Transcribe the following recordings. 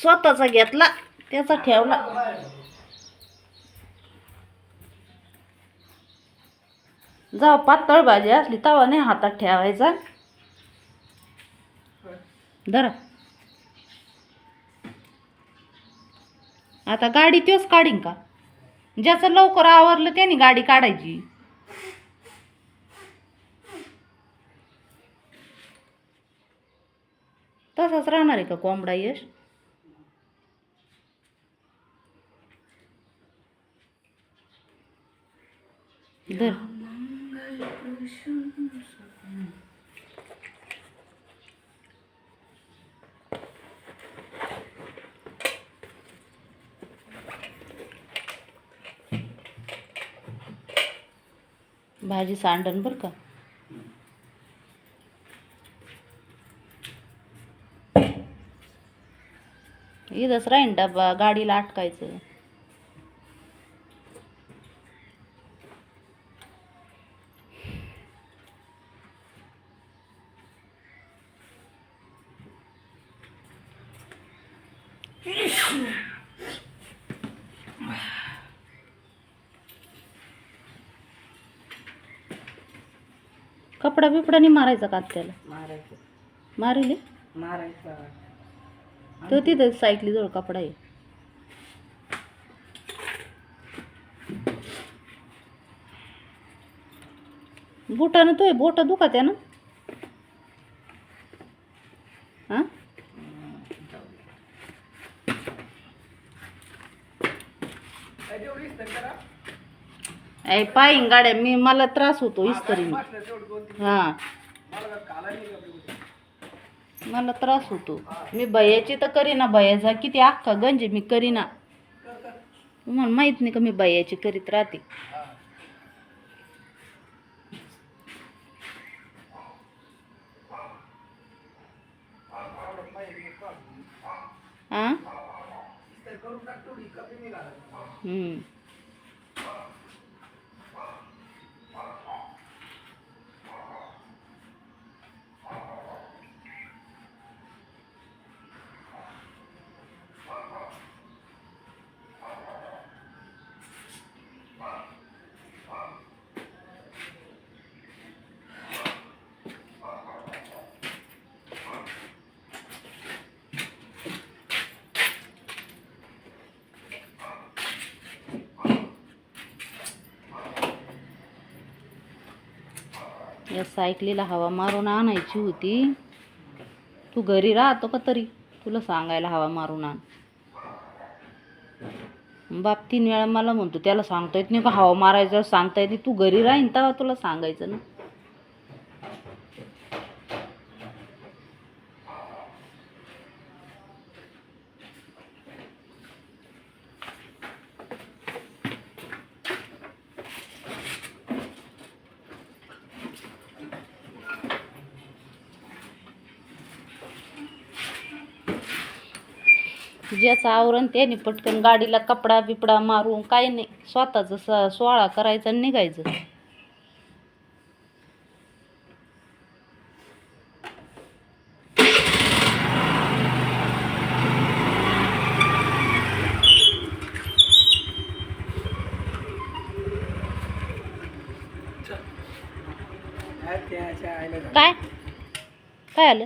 स्वतःचा घेतला त्याचा ठेवला. जाव पातळ भाजी असली तवा नाही हातात ठेवायचा. धरा. आता गाडी तोच काढीन का? ज्याचं लवकर आवरलं त्याने गाडी काढायची. तसाच राहणार आहे का कोंबडा यश? धर भाजी सांडण बरं का? इथंच राहीन डबा गाडीला अटकायचं. कपडा बिपडा नाही मारायचा का त्याला मारायचं. मारिले? मारायचं तो तिथं सायकली जवळ कपडा आहे. बुटानं तो बोट दुखत आहे ना हा ऐ पायीन गाड्या मी मला त्रास होतो इस्तरी हा. मला त्रास होतो. मी बयाची तर करीना बयाचा किती अख्खा गंज मी करीना. तुम्हाला माहीत नाही का मी बयाची करीत राहते? आ हम्म या सायकलीला हवा मारून आणायची होती. तू घरी राहतो का तरी? तुला सांगायला हवा मारून आण. बाप तीन वेळा मला म्हणतो त्याला सांगता येत नाही का? हवा मारायचं सांगता येते तू घरी राहीन तेव्हा तुला सांगायचं ना. ज्याचं आवरण त्याने पटकन गाडीला कपडा बिपडा मारून काही नाही. स्वतःच स सोहळा करायचा आणि निघायचं. काय? काय आलं?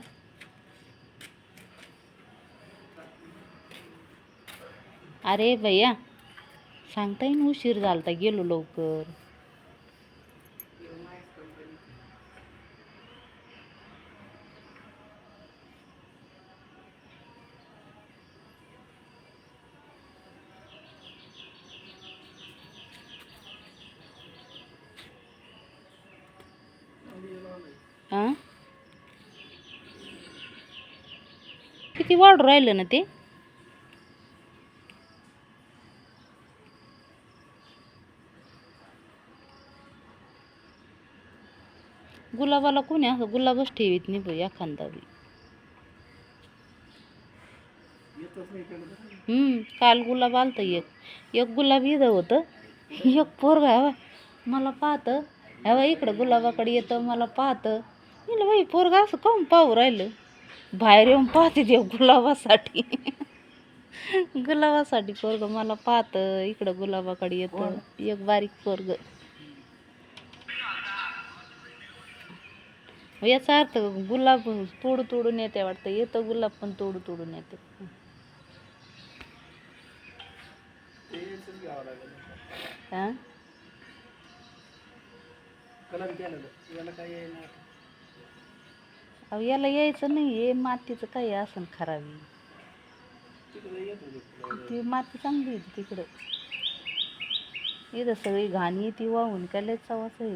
अरे भैया सांगता येईन उशीर झालता गेलो लवकर. हां किती वाढ राहिलं ना ते? गुलाबाला कोणी असं गुलाबच ठेवीत नाही बाई एखादा बी. हम्म काल गुलाब आलतं एक. एक गुलाब इथं होतं. एक पोरगा हवा मला पाहतं. हवा इकडं गुलाबाकडे येतं मला पाहतं. म्हणलं बाई पोरगा असं काऊन पाहू राहिलं? बाहेर येऊन पाहते ते गुलाबासाठी. गुलाबासाठी पोरग मला पाहतं. इकडं गुलाबाकडे येतं. एक बारीक पोरग. याचा अर्थ गुलाब तोडू तोडून येते वाटतं. येतं गुलाब पण तोडू तोडून येते. अहो याला यायचं नाही. हे मातीचं काही असं खराबी ती माती चांगली आहे तिकडं. इथं सगळी घाण ती वाहून काय लय चवाच आहे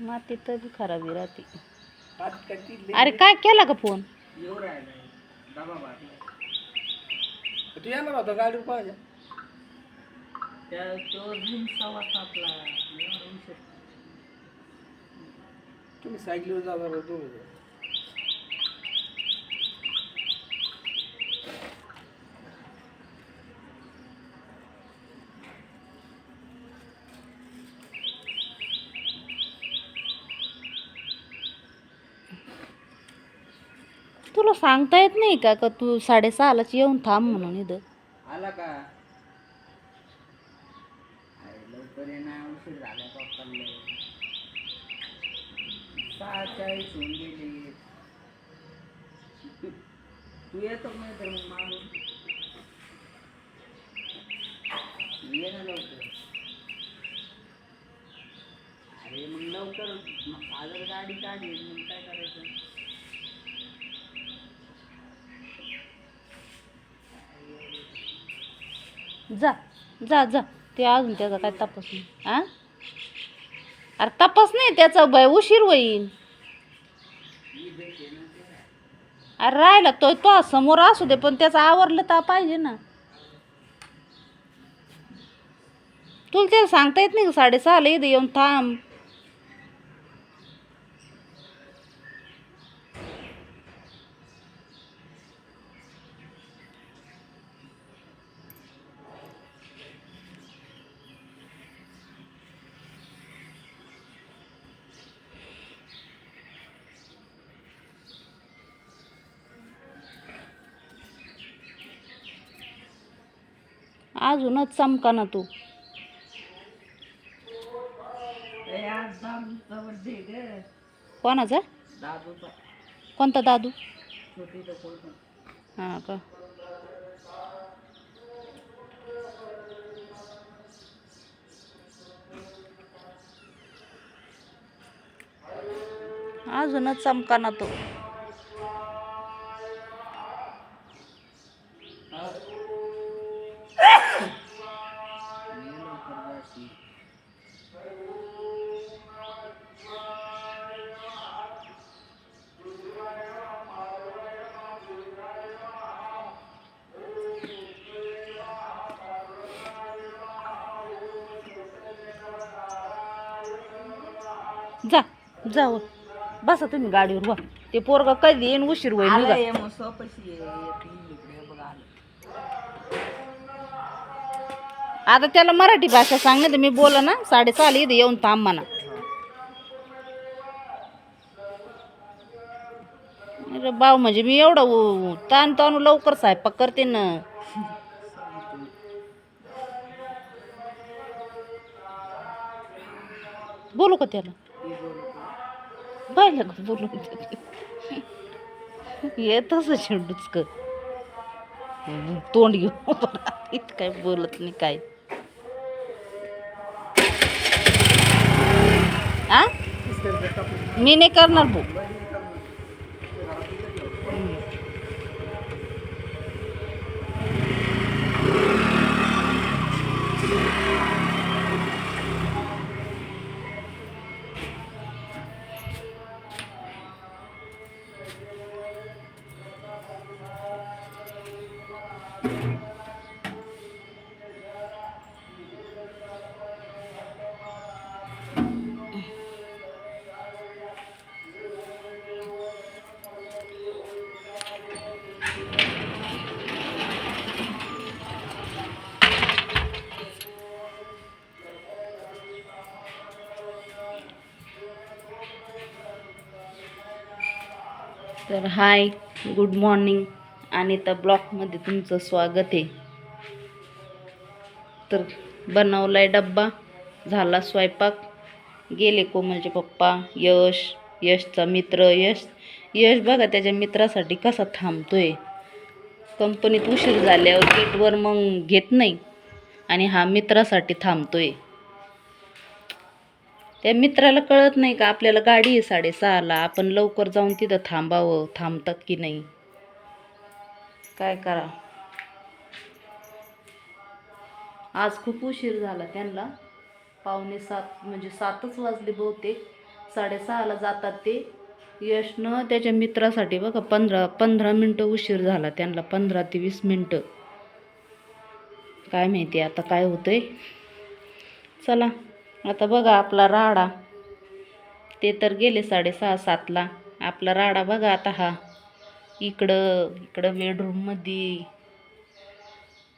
माती तर बी खराबी राहते. अरे काय केला का फोन? तू येणार होता गाडी पाहिजे? तुम्ही सायकलीवर जाणार होतो तुला सांगता येत नाही का का तू साडेसहालाच येऊन थांब म्हणून इथं? आला का? अरे लवकर ये ना उशीर झाला पप्पाला. सहा चाळीस होऊन गेले. तू येतो नाही तर मग मागून? ये ना लवकर. अरे मग लवकर. मग फादर गाडी काढली मग काय करायचं? जा जा जा. ते अजून त्याचा काय तपास नाही. आ? अरे तपास नाही त्याचा बाय उशीर होईल अरे राहिला तो तो समोर असू दे पण त्याचं आवरलं तर पाहिजे ना. तुला ते सांगता येत नाही का साडेसहाला इथं येऊन थांब. अजूनच चमका ना तू. कोणाचा? कोणता दादू? हां का? अजूनच चमका ना तो. जा जा वर. बसा तुम्ही गाडीवर वा. ते पोरग कधी येईन उशीर होईल निघा. आता त्याला मराठी भाषा सांगणे तर मी बोला ना साडेसहाला इथे येऊन थांब म्हणा. अरे बाव म्हणजे मी एवढं उ- ताण ताण लवकर स्वयंपाक करते ना. बोलू का त्याला? पाहिलं का बोलू? येतच शेंडूच कर तोंड घेऊन इथं बोलत नाही काय? आ? मी नाही करणार भाऊ. तर हाय गुड मॉर्निंग. आणि त्या ब्लॉकमध्ये तुमचं स्वागत आहे. तर बनवला आहे डब्बा झाला स्वयंपाक. गेले कोमलचे पप्पा यश यशचा मित्र यश यश बघा त्याच्या मित्रासाठी कसा थांबतोय. कंपनीत उशीर झाल्यावर गेटवर मग घेत नाही आणि हा मित्रासाठी थांबतोय. त्या मित्राला कळत नाही का आपल्याला गाडी आहे साडेसहाला आपण लवकर जाऊन तिथं थांबावं थांबतात की नाही? काय करा? आज खूप उशीर झाला त्यांना. पावणे सात म्हणजे सातच वाजले बहुतेक. साडेसहाला जातात ते. यशनं त्याच्या मित्रासाठी बघा पंधरा पंधरा मिनटं उशीर झाला त्यांना पंधरा ते वीस मिनटं. काय माहिती आता काय होतंय. चला. आता बघा आपला राडा. ते तर गेले साडेसहा सातला. आपला राडा बघा आता हा. इकडं इकडं बेडरूममध्ये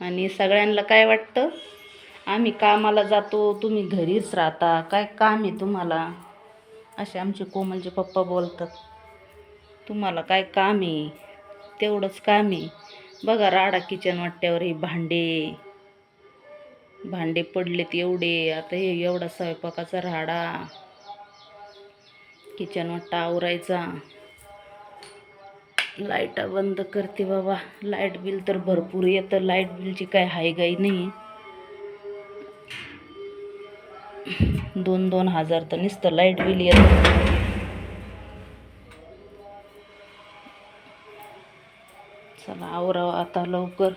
आणि सगळ्यांना काय वाटतं? आम्ही कामाला जातो तुम्ही घरीच राहता. काय काम आहे तुम्हाला? असे आमचे कोमलचे पप्पा बोलतात. तुम्हाला काय काम आहे? तेवढंच काम आहे. बघा राडा किचन वाट्यावर हे भांडे. भांडे पडलेत एवढे. आता हे एवढा स्वयंपाकाचा राहाडा किचन वाट्टा आवरायचा. लाईटा बंद करते बाबा. लाइट बिल तर भरपूर येतं. लाइट बिलची काय हायगाई नाही. दोन दोन हजार तर नुसतं लाइट बिल येतं. चला आवराव आता लवकर.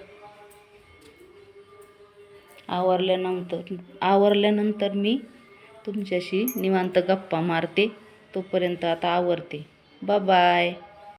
आवरल्यानंतर आवरल्यानंतर मी तुमच्याशी निवांत गप्पा मारते. तोपर्यंत आता आवरते. बाय